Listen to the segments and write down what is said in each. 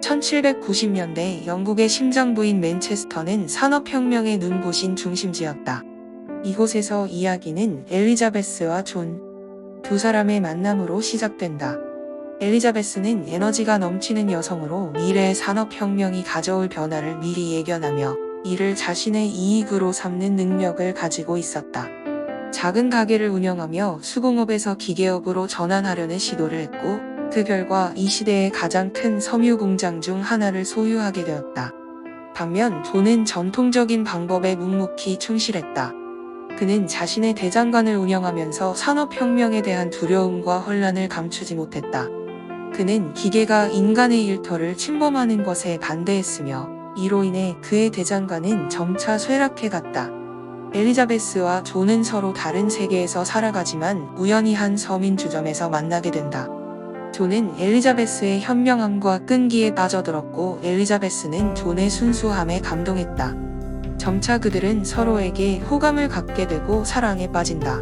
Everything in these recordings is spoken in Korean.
1790년대 영국의 심장부인 맨체스터는 산업혁명의 눈부신 중심지였다. 이곳에서 이야기는 엘리자베스와 존, 두 사람의 만남으로 시작된다. 엘리자베스는 에너지가 넘치는 여성으로 미래의 산업혁명이 가져올 변화를 미리 예견하며 이를 자신의 이익으로 삼는 능력을 가지고 있었다. 작은 가게를 운영하며 수공업에서 기계업으로 전환하려는 시도를 했고 그 결과 이 시대의 가장 큰 섬유 공장 중 하나를 소유하게 되었다. 반면 존은 전통적인 방법에 묵묵히 충실했다. 그는 자신의 대장간을 운영하면서 산업혁명에 대한 두려움과 혼란을 감추지 못했다. 그는 기계가 인간의 일터를 침범하는 것에 반대했으며 이로 인해 그의 대장간은 점차 쇠락해 갔다. 엘리자베스와 존은 서로 다른 세계에서 살아가지만 우연히 한 서민 주점에서 만나게 된다. 존은 엘리자베스의 현명함과 끈기에 빠져들었고 엘리자베스는 존의 순수함에 감동했다. 점차 그들은 서로에게 호감을 갖게 되고 사랑에 빠진다.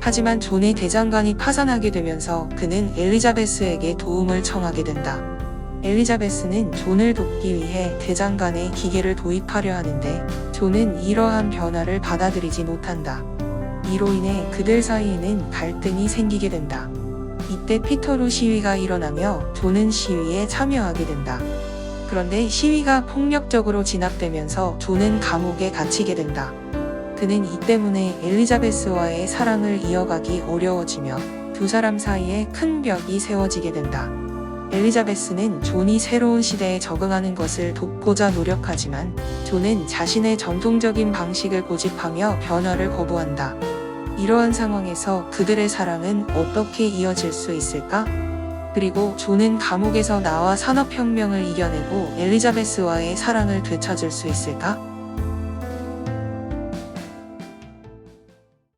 하지만 존의 대장간이 파산하게 되면서 그는 엘리자베스에게 도움을 청하게 된다. 엘리자베스는 존을 돕기 위해 대장간에 기계를 도입하려 하는데 존은 이러한 변화를 받아들이지 못한다. 이로 인해 그들 사이에는 갈등이 생기게 된다. 이때 피터루 시위가 일어나며 존은 시위에 참여하게 된다. 그런데 시위가 폭력적으로 진압되면서 존은 감옥에 갇히게 된다. 그는 이 때문에 엘리자베스와의 사랑을 이어가기 어려워지며 두 사람 사이에 큰 벽이 세워지게 된다. 엘리자베스는 존이 새로운 시대에 적응하는 것을 돕고자 노력하지만 존은 자신의 전통적인 방식을 고집하며 변화를 거부한다. 이러한 상황에서 그들의 사랑은 어떻게 이어질 수 있을까? 그리고 존은 감옥에서 나와 산업혁명을 이겨내고 엘리자베스와의 사랑을 되찾을 수 있을까?